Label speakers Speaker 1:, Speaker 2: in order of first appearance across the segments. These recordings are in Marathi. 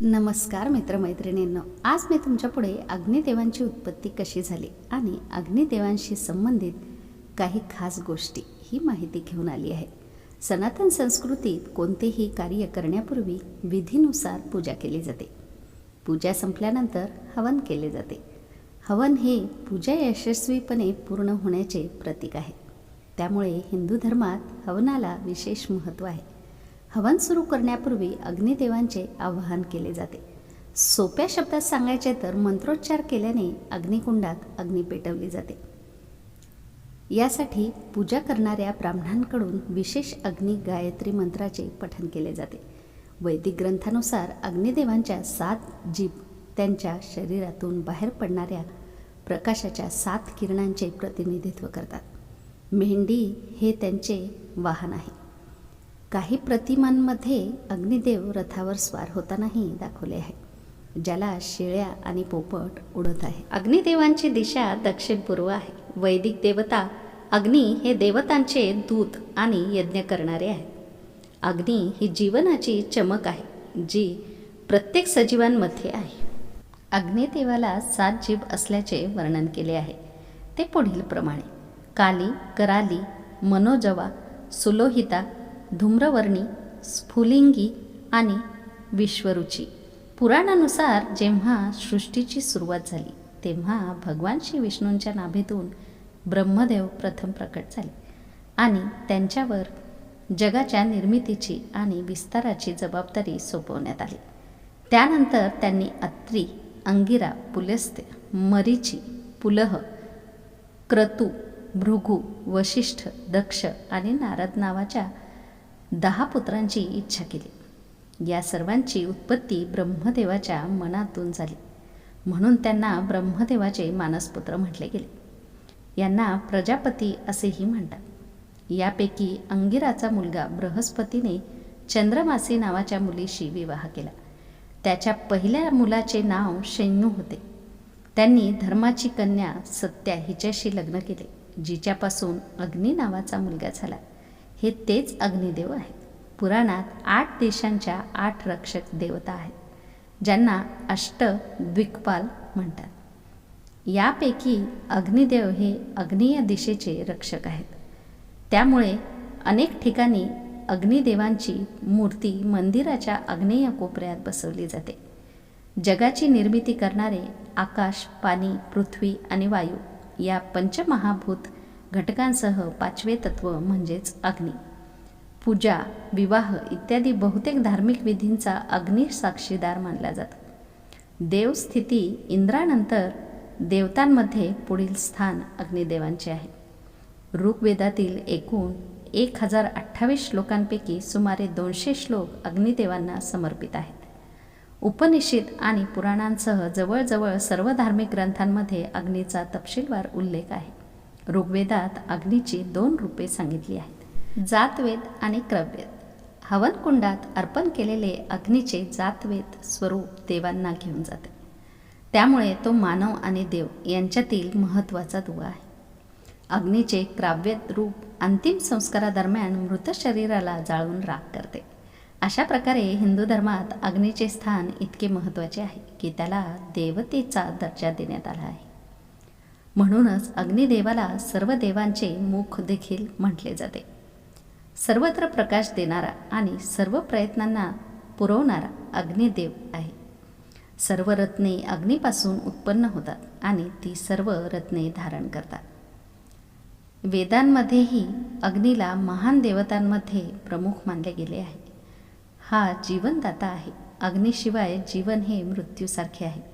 Speaker 1: नमस्कार मित्रमैत्रिणींनो आज मी तुमच्यापुढे अग्निदेवांची उत्पत्ती कशी झाली आणि अग्निदेवांशी संबंधित काही खास गोष्टी ही माहिती घेऊन आली आहे. सनातन संस्कृतीत कोणतेही कार्य करण्यापूर्वी विधीनुसार पूजा केली जाते. पूजा संपल्यानंतर हवन केले जाते. हवन हे पूजा यशस्वीपणे पूर्ण होण्याचे प्रतीक आहे. त्यामुळे हिंदू धर्मात हवनाला विशेष महत्त्व आहे. हवन सुरू करण्यापूर्वी अग्निदेवांचे आवाहन केले जाते. सोप्या शब्दात सांगायचे तर मंत्रोच्चार केल्याने अग्निकुंडात अग्नी पेटवली जाते. यासाठी पूजा करणाऱ्या ब्राह्मणांकडून विशेष अग्नी गायत्री मंत्राचे पठन केले जाते. वैदिक ग्रंथानुसार अग्निदेवांच्या सात जीभ त्यांच्या शरीरातून बाहेर पडणाऱ्या प्रकाशाच्या सात किरणांचे प्रतिनिधित्व करतात. मेहंडी हे त्यांचे वाहन आहे. काही प्रतिमांमध्ये अग्निदेव रथावर स्वार होतानाही दाखवले आहे ज्याला शिळ्या आणि पोपट उडत आहे. अग्निदेवांची दिशा दक्षिण पूर्व आहे. वैदिक देवता अग्नी हे देवतांचे दूत आणि यज्ञ करणारे आहेत. अग्नी ही जीवनाची चमक आहे जी प्रत्येक सजीवांमध्ये आहे. अग्निदेवाला सात जीव असल्याचे वर्णन केले आहे. ते पुढील प्रमाणे काली कराली मनोजवा सुलोहिता धूम्रवर्णी स्फुलिंगी आणि विश्वरुची. पुराणानुसार जेव्हा सृष्टीची सुरुवात झाली तेव्हा भगवान श्री विष्णूंच्या नाभेतून ब्रह्मदेव प्रथम प्रकट झाले आणि त्यांच्यावर जगाच्या निर्मितीची आणि विस्ताराची जबाबदारी सोपवण्यात आली. त्यानंतर त्यांनी अत्री अंगिरा पुलस्त्य मरीची पुलह क्रतू भृगू वशिष्ठ दक्ष आणि नारद नावाच्या दहा पुत्रांची इच्छा केली. या सर्वांची उत्पत्ती ब्रह्मदेवाच्या मनातून झाली. म्हणून त्यांना ब्रह्मदेवाचे मानसपुत्र म्हटले गेले. यांना प्रजापती असेही म्हणतात. यापैकी अंगिराचा मुलगा बृहस्पतीने चंद्रमासी नावाच्या मुलीशी विवाह केला. त्याच्या पहिल्या मुलाचे नाव शैन्यू होते. त्यांनी धर्माची कन्या सत्या हिच्याशी लग्न केले जिच्यापासून अग्नी नावाचा मुलगा झाला. हे तेच अग्निदेव आहेत. पुराणात आठ देशांच्या आठ रक्षक देवता आहेत ज्यांना अष्ट द्विकपाल म्हणतात. यापैकी अग्निदेव हे अग्नीय दिशेचे रक्षक आहेत. त्यामुळे अनेक ठिकाणी अग्निदेवांची मूर्ती मंदिराच्या आग्नेय कोपऱ्यात बसवली जाते. जगाची निर्मिती करणारे आकाश पाणी पृथ्वी आणि वायू या पंचमहाभूत घटकांसह पाचवे तत्व म्हणजेच अग्नी. पूजा विवाह इत्यादी बहुतेक धार्मिक विधींचा अग्नी साक्षीदार मानला जातो. देवस्थिती इंद्रानंतर देवतांमध्ये पुढील स्थान अग्निदेवांचे आहे. ऋग्वेदातील एकूण एक हजार अठ्ठावीस श्लोकांपैकी सुमारे दोनशे श्लोक अग्निदेवांना समर्पित आहेत. उपनिषद आणि पुराणांसह जवळजवळ सर्व धार्मिक ग्रंथांमध्ये अग्नीचा तपशीलवार उल्लेख आहे. ऋग्वेदात अग्नीची दोन रूपे सांगितली आहेत. जातवेद आणि क्रवेद हवनकुंडात अर्पण केलेले अग्नीचे जातवेद स्वरूप देवांना घेऊन जाते. त्यामुळे तो मानव आणि देव यांच्यातील महत्त्वाचा दुवा आहे. अग्नीचे क्राव्यद रूप अंतिम संस्कारादरम्यान मृत शरीराला जाळून राख करते. अशा प्रकारे हिंदू धर्मात अग्नीचे स्थान इतके महत्त्वाचे आहे की त्याला देवतेचा दर्जा देण्यात आला आहे. म्हणूनच अग्निदेवाला सर्व देवांचे मुख देखील म्हटले जाते. सर्वत्र प्रकाश देणारा आणि सर्व प्रयत्नांना पुरवणारा अग्निदेव आहे. सर्व रत्ने अग्नीपासून उत्पन्न होतात आणि ती सर्व रत्ने धारण करतात. वेदांमध्येही अग्नीला महान देवतांमध्ये प्रमुख मानले गेले आहे. हा जीवनदाता आहे. अग्नीशिवाय जीवन हे मृत्यूसारखे आहे.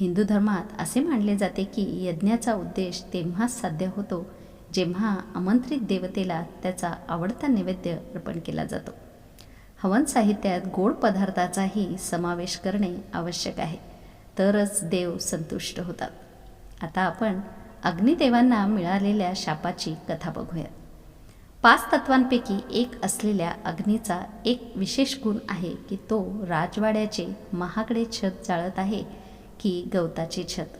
Speaker 1: हिंदू धर्मात असे मानले जाते की यज्ञाचा उद्देश तेव्हाच साध्य होतो जेव्हा आमंत्रित देवतेला त्याचा आवडता नैवेद्य अर्पण केला जातो. हवन साहित्यात गोड पदार्थाचाही समावेश करणे आवश्यक आहे. तरच देव संतुष्ट होतात. आता आपण अग्निदेवांना मिळालेल्या शापाची कथा बघूयात. पाच तत्वांपैकी एक असलेल्या अग्नीचा एक विशेष गुण आहे की तो राजवाड्याचे महागडे छत जाळत आहे की गवताचे छत.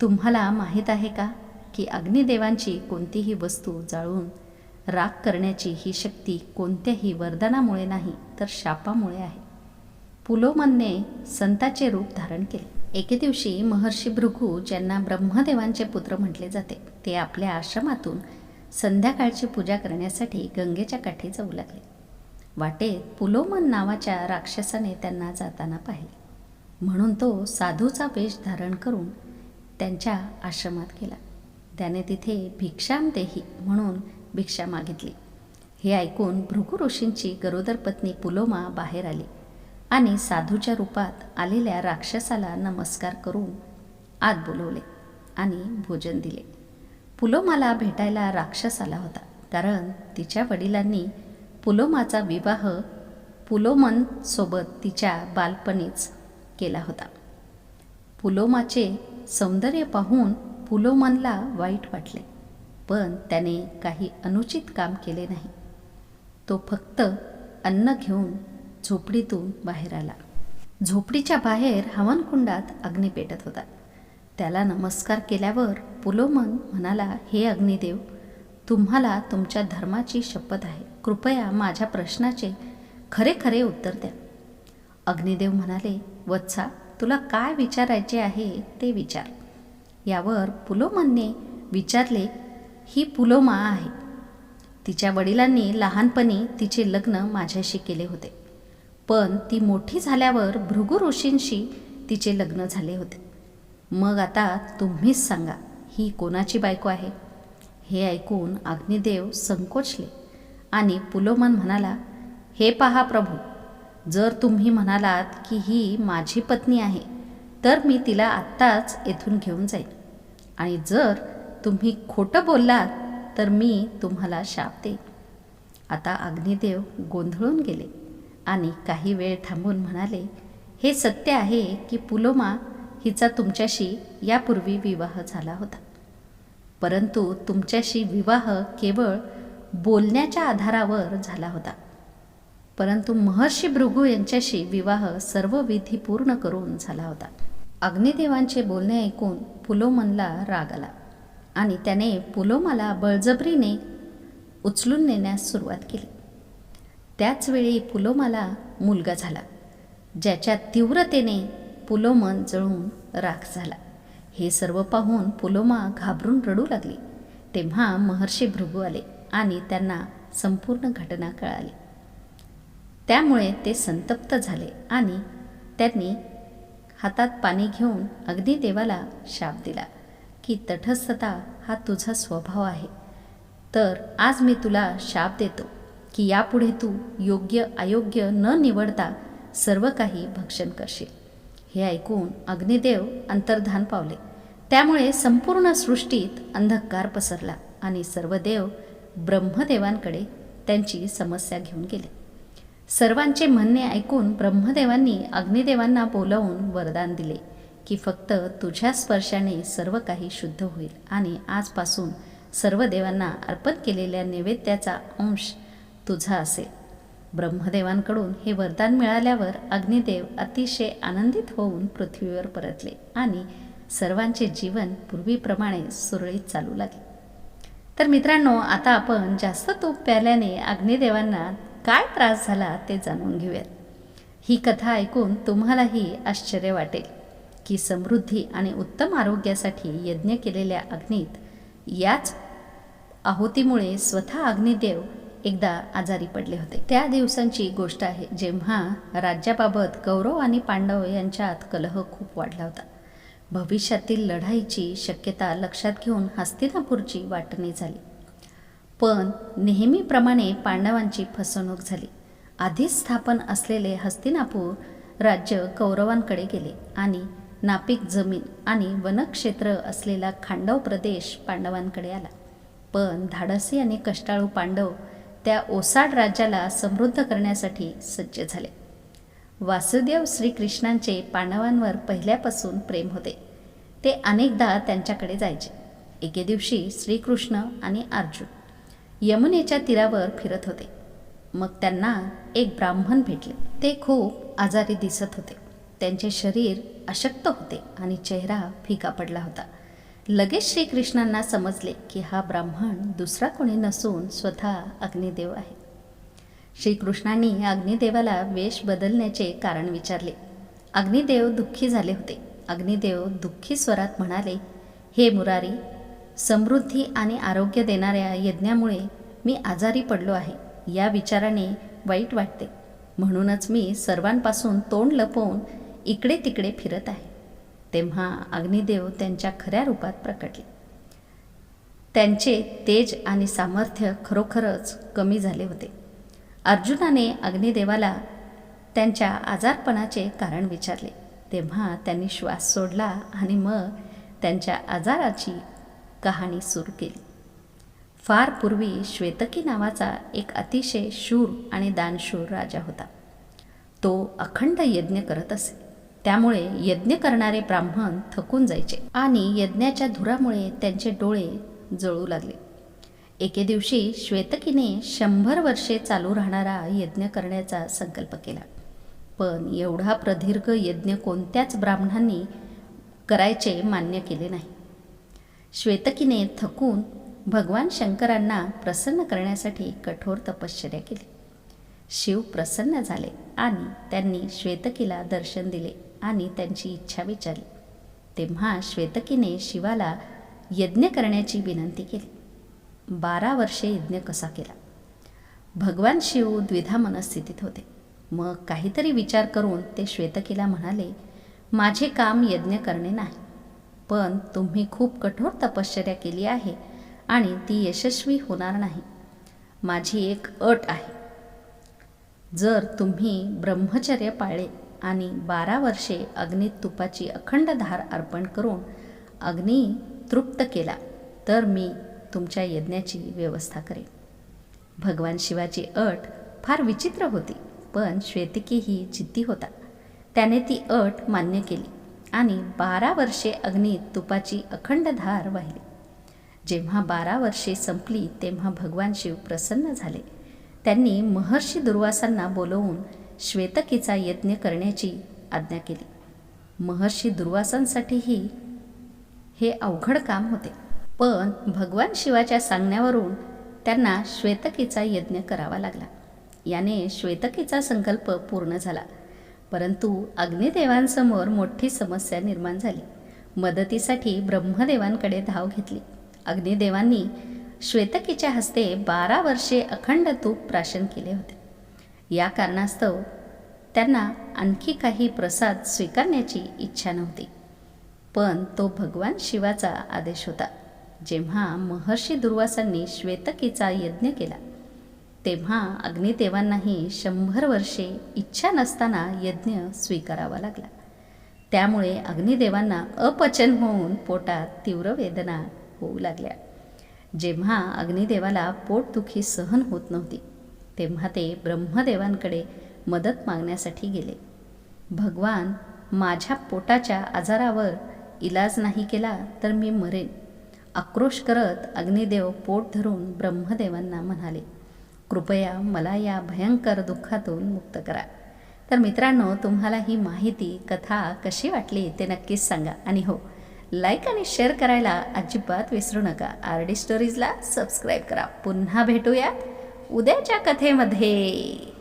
Speaker 1: तुम्हाला माहीत आहे का की अग्निदेवांची कोणतीही वस्तू जाळून राग करण्याची ही शक्ती कोणत्याही वरदानामुळे नाही तर शापामुळे आहे. पुलोमनने संताचे रूप धारण केले. एके दिवशी महर्षी भृगू ज्यांना ब्रह्मदेवांचे पुत्र म्हटले जाते ते आपल्या आश्रमातून संध्याकाळची पूजा करण्यासाठी गंगेच्या काठी जाऊ लागले. वाटेत पुलोमन नावाच्या राक्षसाने त्यांना जाताना पाहिले. म्हणून तो साधूचा वेश धारण करून त्यांच्या आश्रमात गेला. त्याने तिथे भिक्षाम देही म्हणून भिक्षा मागितली. हे ऐकून भृगु ऋषींची गरोदर पत्नी पुलोमा बाहेर आली आणि साधूच्या रूपात आलेल्या राक्षसाला नमस्कार करून आत बोलवले आणि भोजन दिले. पुलोमाला भेटायला राक्षस आला होता. कारण तिच्या वडिलांनी पुलोमाचा विवाह पुलोमनसोबत तिच्या बालपणीच केला होता. पुलोमाचे सौंदर्य पाहून पुलोमनला वाईट वाटले पण त्याने काही अनुचित काम केले नाही. तो फक्त अन्न घेऊन झोपडीतून बाहेर आला. झोपडीच्या बाहेर हवनकुंडात अग्नी पेटत होता. त्याला नमस्कार केल्यावर पुलोमन म्हणाला हे अग्निदेव तुम्हाला तुमच्या धर्माची शपथ आहे. कृपया माझ्या प्रश्नाचे खरे खरे उत्तर द्या. अग्निदेव म्हणाले वत्सा तुला काय विचारायचे आहे ते विचार. यावर पुलोमनने विचारले ही पुलोमा आहे. तिच्या वडिलांनी लहानपणी तिचे लग्न माझ्याशी केले होते. पण ती मोठी झाल्यावर भृगु ऋषींशी तिचे लग्न झाले होते. मग आता तुम्हीच सांगा ही कोणाची बायको आहे? हे ऐकून अग्निदेव संकोचले आणि पुलोमन म्हणाला हे पहा प्रभू जर तुम्ही म्हणालात की ही माझी पत्नी आहे तर मी तिला आत्ताच येथून घेऊन जाईन. आणि जर तुम्ही खोटं बोललात तर मी तुम्हाला शाप देईन. आता अग्निदेव गोंधळून गेले आणि काही वेळ थांबून म्हणाले हे सत्य आहे की पुलोमा हिचा तुमच्याशी यापूर्वी विवाह झाला होता. परंतु तुमच्याशी विवाह केवळ बोलण्याच्या आधारावर झाला होता. परंतु महर्षी भृगू यांच्याशी विवाह सर्व विधी पूर्ण करून झाला होता. अग्निदेवांचे बोलणे ऐकून पुलोमनला राग आला आणि त्याने पुलोमाला बळजबरीने उचलून नेण्यास सुरुवात केली. त्याचवेळी पुलोमाला मुलगा झाला ज्याच्या तीव्रतेने पुलोमन जळून राख झाला. हे सर्व पाहून पुलोमा घाबरून रडू लागली. तेव्हा महर्षी भृगू आले आणि त्यांना संपूर्ण घटना कळाली. त्यामुळे ते संतप्त झाले आणि त्यांनी हातात पाणी घेऊन अग्निदेवाला शाप दिला की तटस्थता हा तुझा स्वभाव आहे. तर आज मी तुला शाप देतो की यापुढे तू योग्य अयोग्य न निवडता सर्व काही भक्षण करशील. हे ऐकून अग्निदेव अंतर्धान पावले. त्यामुळे संपूर्ण सृष्टीत अंधकार पसरला आणि सर्व देव ब्रह्मदेवांकडे त्यांची समस्या घेऊन गेले. सर्वांचे म्हणणे ऐकून ब्रह्मदेवांनी अग्निदेवांना बोलावून वरदान दिले की फक्त तुझ्या स्पर्शाने सर्व काही शुद्ध होईल आणि आजपासून सर्व देवांना अर्पण केलेल्या नैवेद्याचा अंश तुझा असेल. ब्रह्मदेवांकडून हे वरदान मिळाल्यावर अग्निदेव अतिशय आनंदित होऊन पृथ्वीवर परतले आणि सर्वांचे जीवन पूर्वीप्रमाणे सुरळीत चालू लागले. तर मित्रांनो आता आपण जास्त तूप प्याल्याने अग्निदेवांना काय त्रास झाला ते जाणून घेऊयात. ही कथा ऐकून तुम्हालाही आश्चर्य वाटेल की समृद्धी आणि उत्तम आरोग्यासाठी यज्ञ केलेल्या अग्नीत याच आहुतीमुळे स्वतः अग्निदेव एकदा आजारी पडले होते. त्या दिवसांची गोष्ट आहे जेव्हा राज्याबाबत कौरव आणि पांडव यांच्यात कलह खूप वाढला होता. भविष्यातील लढाईची शक्यता लक्षात घेऊन हस्तिनापूरची वाटणी झाली. पण नेहमीप्रमाणे पांडवांची फसवणूक झाली. आधीच स्थापन असलेले हस्तिनापूर राज्य कौरवांकडे गेले आणि नापिक जमीन आणि वनक्षेत्र असलेला खांडव प्रदेश पांडवांकडे आला. पण धाडसी आणि कष्टाळू पांडव त्या ओसाड राज्याला समृद्ध करण्यासाठी सज्ज झाले. वासुदेव श्रीकृष्णांचे पांडवांवर पहिल्यापासून प्रेम होते. ते अनेकदा त्यांच्याकडे जायचे. एके दिवशी श्रीकृष्ण आणि अर्जुन यमुनेच्या तीरावर फिरत होते. मग त्यांना एक ब्राह्मण भेटले. ते खूप आजारी दिसत होते. त्यांचे शरीर अशक्त होते आणि चेहरा फिका पडला होता. लगेच श्रीकृष्णांना समजले की हा ब्राह्मण दुसरा कोणी नसून स्वतः अग्निदेव आहे. श्रीकृष्णांनी अग्निदेवाला वेश बदलण्याचे कारण विचारले. अग्निदेव दुःखी झाले होते. अग्निदेव दुःखी स्वरात म्हणाले हे मुरारी समृद्धी आणि आरोग्य देणाऱ्या यज्ञामुळे मी आजारी पडलो आहे. या विचाराने वाईट वाटते. म्हणूनच मी सर्वांपासून तोंड लपवून इकडे तिकडे फिरत आहे. तेव्हा अग्निदेव त्यांच्या खऱ्या रूपात प्रकटले. त्यांचे तेज आणि सामर्थ्य खरोखरच कमी झाले होते. अर्जुनाने अग्निदेवाला त्यांच्या आजारपणाचे कारण विचारले. तेव्हा त्यांनी श्वास सोडला आणि मग त्यांच्या आजाराची कहाणी सुरू केली. फार पूर्वी श्वेतकी नावाचा एक अतिशय शूर आणि दानशूर राजा होता. तो अखंड यज्ञ करत असे. त्यामुळे यज्ञ करणारे ब्राह्मण थकून जायचे आणि यज्ञाच्या धुरामुळे त्यांचे डोळे जळू लागले. एके दिवशी श्वेतकीने शंभर वर्षे चालू राहणारा यज्ञ करण्याचा संकल्प केला. पण एवढा प्रदीर्घ यज्ञ कोणत्याच ब्राह्मणांनी करायचे मान्य केले नाही. श्वेतकीने थकून भगवान शंकरांना प्रसन्न करण्यासाठी कठोर तपश्चर्या केली. शिव प्रसन्न झाले आणि त्यांनी श्वेतकीला दर्शन दिले आणि त्यांची इच्छा विचारली. तेव्हा श्वेतकीने शिवाला यज्ञ करण्याची विनंती केली. बारा वर्षे यज्ञ कसा केला? भगवान शिव द्विधा मनस्थितीत होते. मग काहीतरी विचार करून ते श्वेतकीला म्हणाले माझे काम यज्ञ करणे नाही. पण तुम्ही खूप कठोर तपश्चर्या केली आहे आणि ती यशस्वी होणार नाही. माझी एक अट आहे. जर तुम्ही ब्रह्मचर्य पाळले आणि बारा वर्षे अग्नीत तुपाची अखंड धार अर्पण करून अग्नी तृप्त केला तर मी तुमच्या यज्ञाची व्यवस्था करेन. भगवान शिवाची अट फार विचित्र होती पण श्वेतकी ही जिद्दी होता. त्याने ती अट मान्य केली. आणि बारा वर्षे अग्नीत तुपाची अखंड धार वाहिली. जेव्हा बारा वर्षे संपली तेव्हा भगवान शिव प्रसन्न झाले. त्यांनी महर्षी दुर्वासांना बोलवून श्वेतकीचा यज्ञ करण्याची आज्ञा केली. महर्षी दुर्वासांसाठीही हे अवघड काम होते. पण भगवान शिवाच्या सांगण्यावरून त्यांना श्वेतकीचा यज्ञ करावा लागला. याने श्वेतकीचा संकल्प पूर्ण झाला. परंतु अग्निदेवांसमोर मोठी समस्या निर्माण झाली. मदतीसाठी ब्रह्मदेवांकडे धाव घेतली. अग्निदेवांनी श्वेतकीच्या हस्ते बारा वर्षे अखंड तूप प्राशन केले होते. या कारणास्तव त्यांना आणखी काही प्रसाद स्वीकारण्याची इच्छा नव्हती. पण तो भगवान शिवाचा आदेश होता. जेव्हा महर्षी दुर्वासांनी श्वेतकीचा यज्ञ केला तेव्हा अग्निदेवांनाही शंभर वर्षे इच्छा नसताना यज्ञ स्वीकारावा लागला. त्यामुळे अग्निदेवांना अपचन होऊन पोटात तीव्र वेदना होऊ लागल्या. जेव्हा अग्निदेवाला पोटदुखी सहन होत नव्हती तेव्हा ते ब्रह्मदेवांकडे मदत मागण्यासाठी गेले. भगवान माझ्या पोटाच्या आजारावर इलाज नाही केला तर मी मरेन आक्रोश करत अग्निदेव पोट धरून ब्रह्मदेवांना म्हणाले. कृपया मला या भयंकर दुःखातून मुक्त करा. तर मित्रांनो तुम्हाला ही माहिती कथा कशी वाटली ते नक्कीच सांगा. आणि हो लाईक आणि शेअर करायला अजिबात विसरू नका. आर डी स्टोरीजला सबस्क्राईब करा. पुन्हा भेटूया उद्याच्या कथेमध्ये.